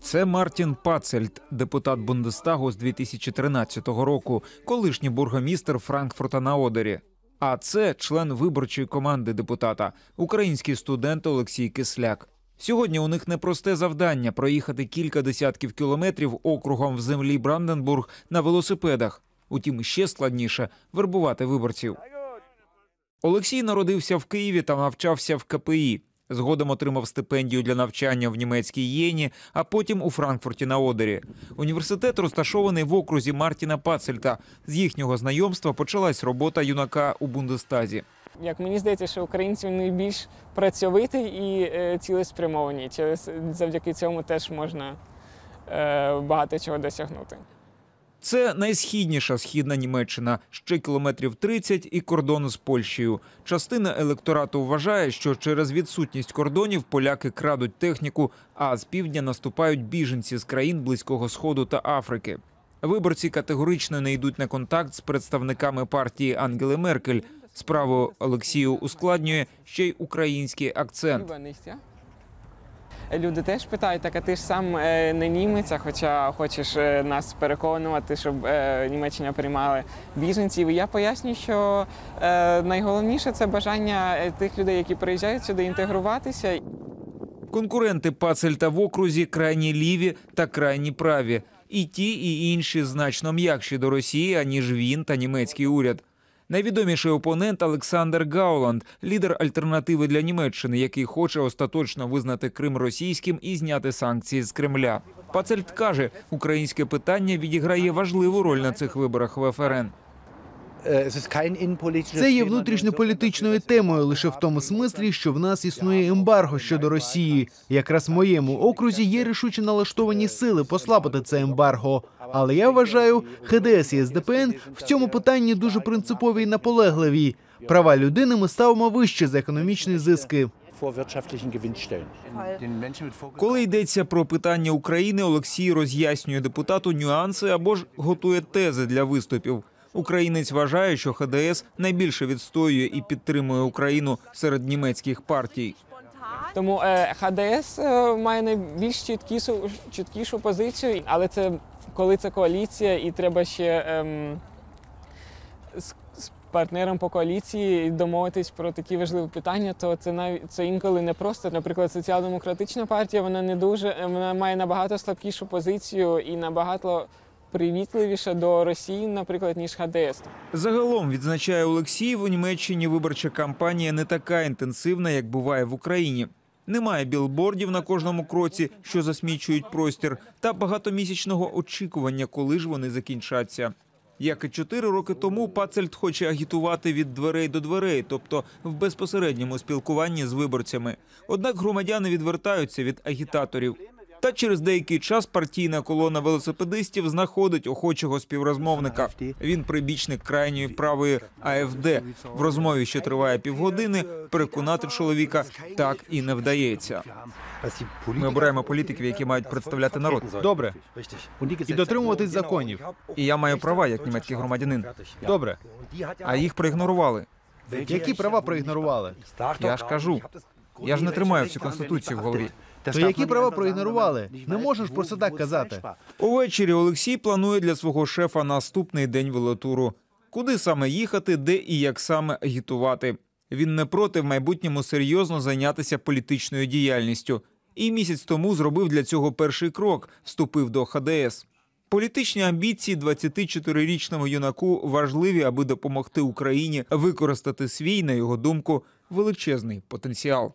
Це Мартін Пацельт, депутат Бундестагу з 2013 року, колишній бургомістр Франкфурта на Одері. А це член виборчої команди депутата, український студент Олексій Кисляк. Сьогодні у них непросте завдання проїхати кілька десятків кілометрів округом в землі Бранденбург на велосипедах. Утім, ще складніше вербувати виборців. Олексій народився в Києві та навчався в КПІ. Згодом отримав стипендію для навчання в німецькій Єні, а потім у Франкфурті на Одері. Університет розташований в окрузі Мартіна Пацельта. З їхнього знайомства почалась робота юнака у Бундестазі. Як мені здається, що українці вони більш працьовиті і е, цілеспрямовані. Через завдяки цьому теж можна е, багато чого досягнути. Це найсхідніша східна Німеччина, ще кілометрів 30 і кордон з Польщею. Частина електорату вважає, що через відсутність кордонів поляки крадуть техніку, а з півдня наступають біженці з країн Близького Сходу та Африки. Виборці категорично не йдуть на контакт з представниками партії Ангели Меркель. Справу Олексію ускладнює ще й український акцент. Люди теж питають, так а ти ж сам е, не німець, хоча хочеш е, нас переконувати, щоб е, Німеччина приймала біженців. І я пояснюю, що найголовніше це бажання тих людей, які приїжджають сюди, інтегруватися. Конкуренти Пацельта в окрузі крайні ліві та крайні праві. І ті, і інші значно м'якші до Росії, аніж він та німецький уряд. Найвідоміший опонент Олександр Гауланд, лідер альтернативи для Німеччини, який хоче остаточно визнати Крим російським і зняти санкції з Кремля. Пацельт каже, українське питання відіграє важливу роль на цих виборах в ФРН. Це є внутрішньополітичною темою лише в тому смислі, що в нас існує ембарго щодо Росії. Якраз в моєму окрузі є рішуче налаштовані сили послабити це ембарго. Але я вважаю, ХДС і СДПН в цьому питанні дуже принципові і наполегливі. Права людини ми ставимо вище за економічні зиски. Коли йдеться про питання України, Олексій роз'яснює депутату нюанси або ж готує тези для виступів. Українець вважає, що ХДС найбільше відстоює і підтримує Україну серед німецьких партій. Тому е, ХДС е, має найбільш чіткішу, чіткішу позицію, але це коли це коаліція, і треба ще ем, з, з партнером по коаліції домовитись про такі важливі питання, то це навіть це інколи не просто. Наприклад, соціал-демократична партія вона не дуже вона має набагато слабкішу позицію і набагато привітливіша до Росії, наприклад, ніж ХДС. Загалом відзначає Олексій, в Німеччині виборча кампанія не така інтенсивна, як буває в Україні. Немає білбордів на кожному кроці, що засмічують простір, та багатомісячного очікування, коли ж вони закінчаться. Як і чотири роки тому, Пацельт хоче агітувати від дверей до дверей, тобто в безпосередньому спілкуванні з виборцями. Однак громадяни відвертаються від агітаторів. Та через деякий час партійна колона велосипедистів знаходить охочого співрозмовника. Він прибічник крайньої правої АФД. В розмові, що триває півгодини, переконати чоловіка так і не вдається. Ми обираємо політиків, які мають представляти народ. Добре, і дотримуватись законів. І я маю права як німецький громадянин. Добре, А їх проігнорували. які права проігнорували? Я ж кажу, я ж не тримаю всю конституцію в голові. То які права проігнорували? Не можеш просто так казати. Увечері Олексій планує для свого шефа наступний день велотуру. Куди саме їхати, де і як саме агітувати. Він не проти в майбутньому серйозно зайнятися політичною діяльністю. І місяць тому зробив для цього перший крок вступив до ХДС. Політичні амбіції 24-річному юнаку важливі, аби допомогти Україні використати свій, на його думку, величезний потенціал.